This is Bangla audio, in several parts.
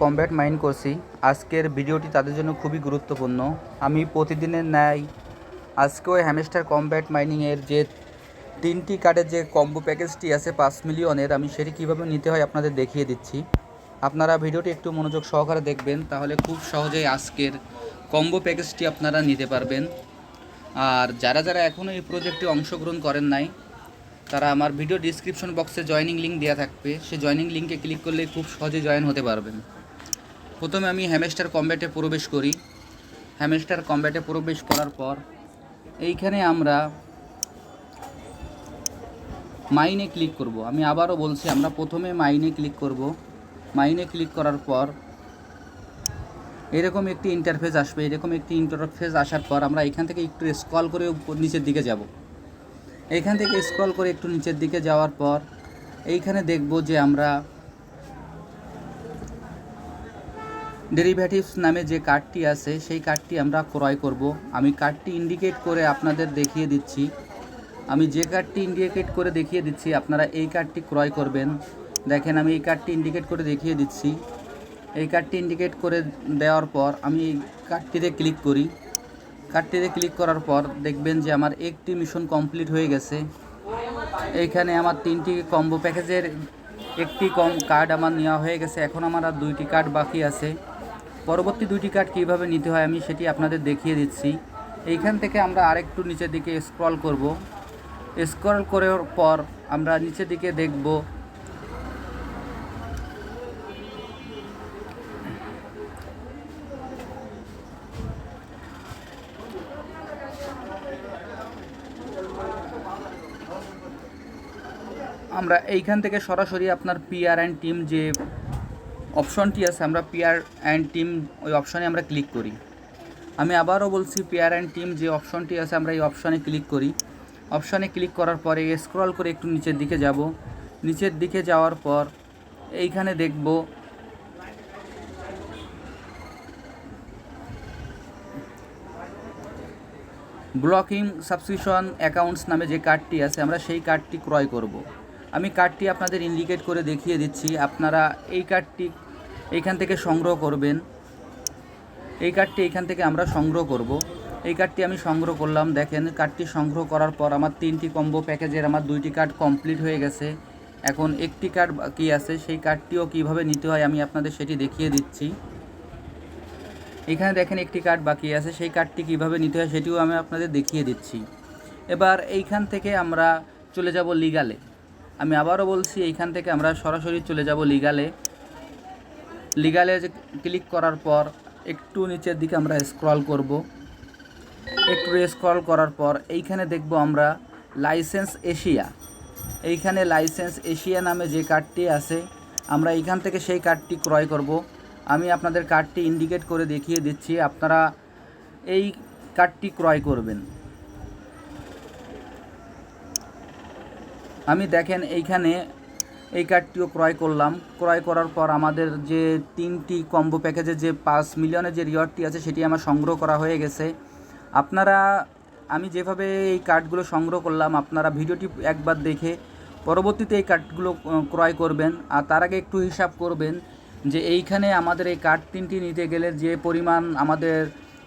কমব্যাট মাইন করছি। আজকের ভিডিওটি তাদের জন্য খুবই গুরুত্বপূর্ণ। আমি প্রতিদিনের ন্যায় আজকেও হ্যামেস্টার কমব্যাট মাইনিংয়ের যে তিনটি কার্ডের যে কম্বো প্যাকেজটি আছে, পাঁচ মিলিয়নের, আমি সেটি কীভাবে নিতে হয় আপনাদের দেখিয়ে দিচ্ছি। আপনারা ভিডিওটি একটু মনোযোগ সহকারে দেখবেন, তাহলে খুব সহজেই আজকের কম্বো প্যাকেজটি আপনারা নিতে পারবেন। আর যারা যারা এখনও এই প্রজেক্টে অংশগ্রহণ করেন নাই, তারা আমার ভিডিও ডিসক্রিপশন বক্সে জয়েনিং লিঙ্ক দেওয়া থাকবে। সেই জয়েনিং লিঙ্কে ক্লিক করলে খুব সহজে জয়েন হতে পারবেন। প্রথমে আমি হ্যামেস্টার কম্ব্যাটে প্রবেশ করি। হ্যামেস্টার কম্ব্যাটে প্রবেশ করার পর, এইখানে আমরা মাইনে ক্লিক করব। আমি আবারও বলছি, আমরা প্রথমে মাইনে ক্লিক করব। মাইনে ক্লিক করার পর এরকম একটি ইন্টারফেস আসবে, এরকম একটি ইন্টারফেস আসার পর আমরা এখান থেকে একটু স্ক্রল করে নিচের দিকে যাব। এইখান থেকে স্ক্রল করে একটু নিচের দিকে যাওয়ার পর, এইখানে দেখব যে আমরা ডেরিভেটিভস নামে যে কার্ডটি আছে, সেই কার্ডটি আমরা ক্রয় করব। আমি কার্ডটি ইন্ডিকেট করে আপনাদের দেখিয়ে দিচ্ছি। আমি যে কার্ডটি ইন্ডিকেট করে দেখিয়ে দিচ্ছি, আপনারা এই কার্ডটি ক্রয় করবেন। দেখেন, আমি এই কার্ডটি ইন্ডিকেট করে দেখিয়ে দিচ্ছি। এই কার্ডটি ইন্ডিকেট করে দেওয়ার পর আমি এই কার্ডটিতে ক্লিক করি। কার্ডটিতে ক্লিক করার পর দেখবেন যে আমার একটি মিশন কমপ্লিট হয়ে গেছে। এইখানে আমার তিনটি কম্বো প্যাকেজের একটি কম কার্ড আমার নেওয়া হয়ে গেছে। এখন আমার আর দুইটি কার্ড বাকি আছে। পরবর্তী দুইটি কার্ড কীভাবে নিতে হয় আমি সেটি আপনাদের দেখিয়ে দিচ্ছি। এইখান থেকে আমরা আরেকটু নিচের দিকে স্ক্রল করব। স্ক্রল করার পর আমরা নিচের দিকে দেখব। আমরা এইখান থেকে সরাসরি আপনার পিআর অ্যান্ড টিম যে অপশনটি আছে, আমরা পিআর অ্যান্ড টিম, ওই অপশনে আমরা ক্লিক করি। আমি আবারও বলছি পিআর অ্যান্ড টিম, যে অপশনটি আছে, আমরা এই অপশনে ক্লিক করি। অপশনে ক্লিক করার পরে স্ক্রল করে একটু নিচের দিকে যাব। নিচের দিকে যাওয়ার পর এইখানে দেখব ব্লকিং সাবস্ক্রিপশন অ্যাকাউন্টস নামে যে কার্ডটি আছে, আমরা সেই কার্ডটি ক্রয় করব। আমি কার্ডটি আপনাদের ইন্ডিকেট করে দেখিয়ে দিচ্ছি। আপনারা এই কার্ডটি এইখান থেকে সংগ্রহ করবেন। এই কার্ডটি এইখান থেকে আমরা সংগ্রহ করব। এই কার্ডটি আমি সংগ্রহ করলাম। দেখেন, কার্ডটি সংগ্রহ করার পর আমার তিনটি কম্বো প্যাকেজের আমার দুইটি কার্ড কমপ্লিট হয়ে গেছে। এখন একটি কার্ড বাকি আছে। সেই কার্ডটিও কীভাবে নিতে হয় আমি আপনাদের সেটি দেখিয়ে দিচ্ছি। এখানে দেখেন একটি কার্ড বাকি আছে। সেই কার্ডটি কীভাবে নিতে হয় সেটিও আমি আপনাদের দেখিয়ে দিচ্ছি। এবার এইখান থেকে আমরা চলে যাব লিগালে। আমি আবারও বলছি, এইখান থেকে আমরা সরাসরি চলে যাব লিগালে। লিগালে ক্লিক করার পর একটু নিচের দিকে আমরা স্ক্রল করব। একটু স্ক্রল করার পর এইখানে দেখব আমরা লাইসেন্স এশিয়া। এইখানে লাইসেন্স এশিয়া নামে যে কার্ডটি আছে, আমরা এইখান থেকে সেই কার্ডটি ক্রয় করব। আমি আপনাদের কার্ডটি ইন্ডিকেট করে দেখিয়ে দিচ্ছি, আপনারা এই কার্ডটি ক্রয় করবেন। আমি দেখেন এইখানে এই কার্ডটিও ক্রয় করলাম। ক্রয় করার পর আমাদের যে তিনটি কম্বো প্যাকেজে যে পাঁচ মিলিয়নের যে রিওয়ার্ডটি আছে, সেটি আমার সংগ্রহ করা হয়ে গেছে। আপনারা, আমি যেভাবে এই কার্ডগুলো সংগ্রহ করলাম, আপনারা ভিডিওটি একবার দেখে পরবর্তীতে এই কার্ডগুলো ক্রয় করবেন। আর তার আগে একটু হিসাব করবেন যে এইখানে আমাদের এই কার্ড তিনটি নিতে গেলে যে পরিমাণ আমাদের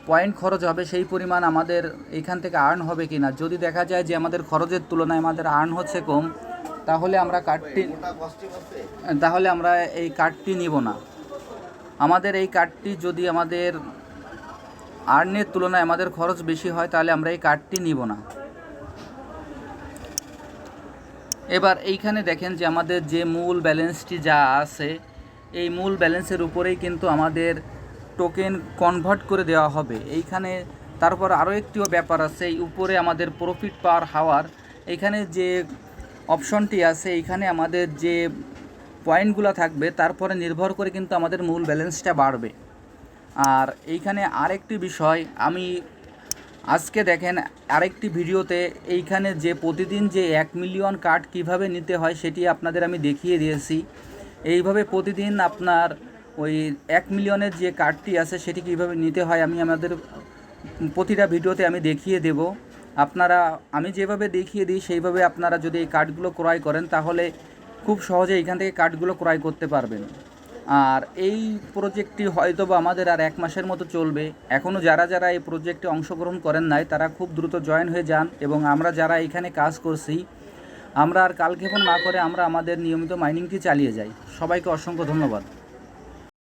পয়েন্ট খরচ হবে সেই পরিমাণ আমাদের এইখান থেকে আর্ন হবে কি না যদি দেখা যায় যে আমাদের খরচের তুলনায় আমাদের আর্ন হচ্ছে কম তাহলে আমরা কার্ডটি তাহলে আমরা এই কার্ডটি নিব না। আমাদের এই কার্ডটি যদি আমাদের আর্নের তুলনায় আমাদের খরচ বেশি হয় তাহলে আমরা এই কার্ডটি নিব না। এবার এইখানে দেখেন যে আমাদের যে মূল ব্যালেন্সটি যা আছে এই মূল ব্যালেন্সের উপরেই কিন্তু আমাদের টোকেন কনভার্ট করে দেওয়া হবে। এইখানে তারপর আরও একটিও ব্যাপার আছে, এই উপরে আমাদের প্রফিট পাওয়ার হাওয়ার। এইখানে যে অপশনটি আছে, এইখানে আমাদের যে পয়েন্টগুলো থাকবে, তারপরে নির্ভর করে কিন্তু আমাদের মূল ব্যালেন্সটা বাড়বে। আর এইখানে আরেকটি বিষয়, আমি আজকে দেখেন আরেকটি ভিডিওতে এইখানে যে প্রতিদিন যে এক মিলিয়ন কার্ড কীভাবে নিতে হয়, সেটি আপনাদের আমি দেখিয়ে দিয়েছি। এইভাবে প্রতিদিন আপনার ওই এক মিলিয়নের যে কার্ডটি আছে সেটি কীভাবে নিতে হয় আমি আমাদের প্রতিটা ভিডিওতে আমি দেখিয়ে দেব। আপনারা, আমি যেভাবে দেখিয়ে দিই সেইভাবে আপনারা যদি এই কার্ডগুলো ক্রয় করেন তাহলে খুব সহজে এখান থেকে কার্ডগুলো ক্রয় করতে পারবেন। আর এই প্রজেক্টটি হয়তো বা আমাদের আর এক মাসের মতো চলবে। এখনও যারা যারা এই প্রজেক্টে অংশগ্রহণ করেন নাই, তারা খুব দ্রুত জয়েন হয়ে যান এবং আমরা যারা এখানে কাজ করছি, আমরা আর কালক্ষেপণ না করে আমরা আমাদের নিয়মিত মাইনিংটি চালিয়ে যাই। সবাইকে অসংখ্য ধন্যবাদ।